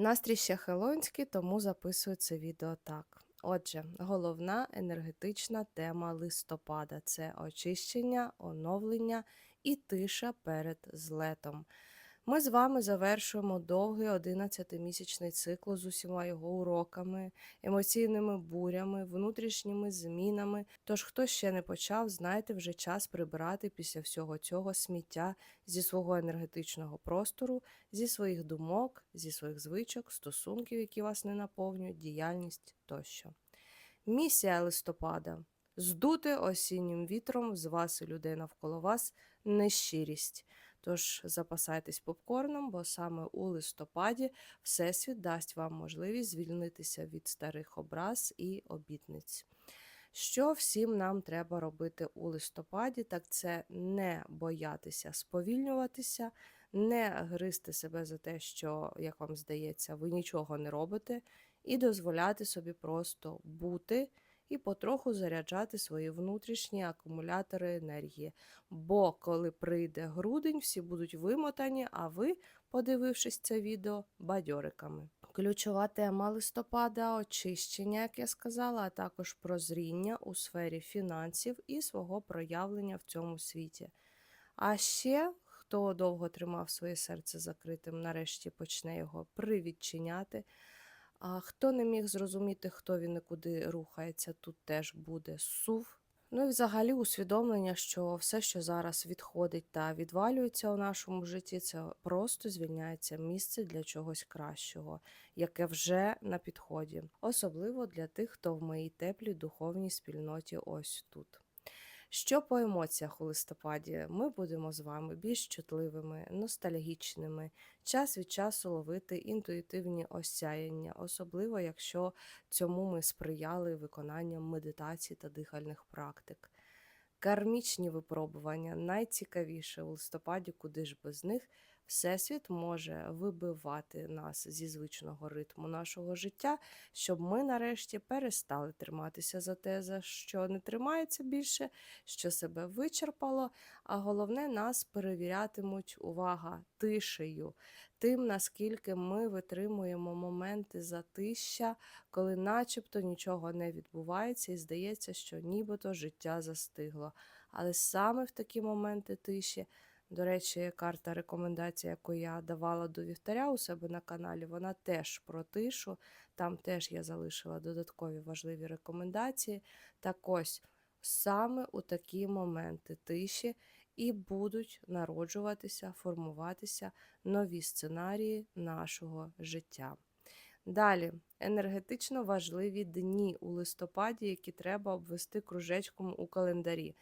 Настрій ще хелонський, тому записую це відео так. Отже, головна енергетична тема листопада це очищення, оновлення і тиша перед злетом. Ми з вами завершуємо довгий 11-місячний цикл з усіма його уроками, емоційними бурями, внутрішніми змінами. Тож, хто ще не почав, знайте, вже час прибирати після всього цього сміття зі свого енергетичного простору, зі своїх думок, зі своїх звичок, стосунків, які вас не наповнюють, діяльність тощо. Місія листопада здути осіннім вітром з вас і людей навколо вас нещирість. Тож запасайтесь попкорном, бо саме у листопаді Всесвіт дасть вам можливість звільнитися від старих образ і обітниць. Що всім нам треба робити у листопаді, так це не боятися сповільнюватися, не гризти себе за те, що, як вам здається, ви нічого не робите, і дозволяти собі просто бути і потроху заряджати свої внутрішні акумулятори енергії. Бо коли прийде грудень, всі будуть вимотані, а ви, подивившись це відео, бадьориками. Ключова тема листопада очищення, як я сказала, а також прозріння у сфері фінансів і свого проявлення в цьому світі. А ще, хто довго тримав своє серце закритим, нарешті почне його привідчиняти. А хто не міг зрозуміти, хто він і куди рухається, тут теж буде сув. Ну і взагалі усвідомлення, що все, що зараз відходить та відвалюється у нашому житті, це просто звільняється місце для чогось кращого, яке вже на підході, особливо для тих, хто в моїй теплій духовній спільноті ось тут. Що по емоціях у листопаді? Ми будемо з вами більш чутливими, ностальгічними, час від часу ловити інтуїтивні осяяння, особливо якщо цьому ми сприяли виконанням медитацій та дихальних практик. Кармічні випробування найцікавіше у листопаді, куди ж без них. Всесвіт може вибивати нас зі звичного ритму нашого життя, щоб ми нарешті перестали триматися за те, за що не тримається більше, що себе вичерпало, а головне, нас перевірятимуть увага тишею, тим, наскільки ми витримуємо моменти затища, коли начебто нічого не відбувається, і здається, що нібито життя застигло. Але саме в такі моменти тиші. До речі, карта рекомендацій, яку я давала до вівтаря у себе на каналі, вона теж про тишу. Там теж я залишила додаткові важливі рекомендації. Так ось саме у такі моменти тиші і будуть народжуватися, формуватися нові сценарії нашого життя. Далі енергетично важливі дні у листопаді, які треба обвести кружечком у календарі.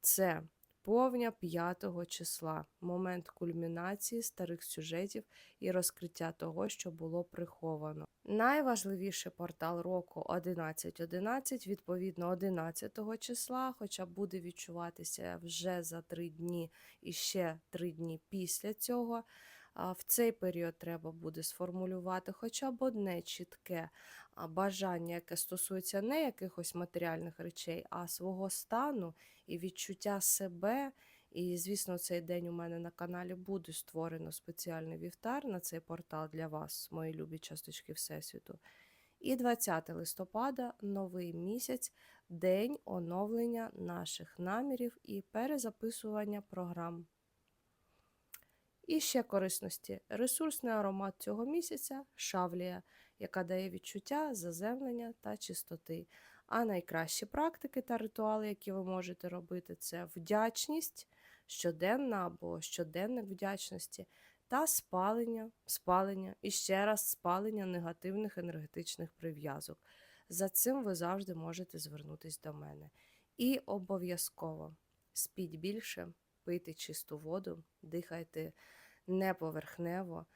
Це Повня 5 числа момент кульмінації старих сюжетів і розкриття того, що було приховано. Найважливіший портал року 11.11, відповідно 11 числа, хоча буде відчуватися вже за три дні і ще три дні після цього. В цей період треба буде сформулювати хоча б одне чітке бажання, яке стосується не якихось матеріальних речей, а свого стану і відчуття себе. І, звісно, цей день у мене на каналі буде створено спеціальний вівтар на цей портал для вас, мої любі часточки Всесвіту. І 20 листопада новий місяць, день оновлення наших намірів і перезаписування програм. І ще корисності. Ресурсний аромат цього місяця шавлія, яка дає відчуття заземлення та чистоти. А найкращі практики та ритуали, які ви можете робити, це вдячність, щоденна або щоденник вдячності, та спалення, спалення і ще раз спалення негативних енергетичних прив'язок. За цим ви завжди можете звернутися до мене. І обов'язково спіть більше, пийте чисту воду, дихайте неповерхнево.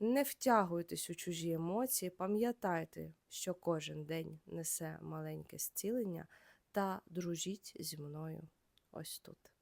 Не втягуйтесь у чужі емоції, пам'ятайте, що кожен день несе маленьке зцілення та дружіть зі мною ось тут.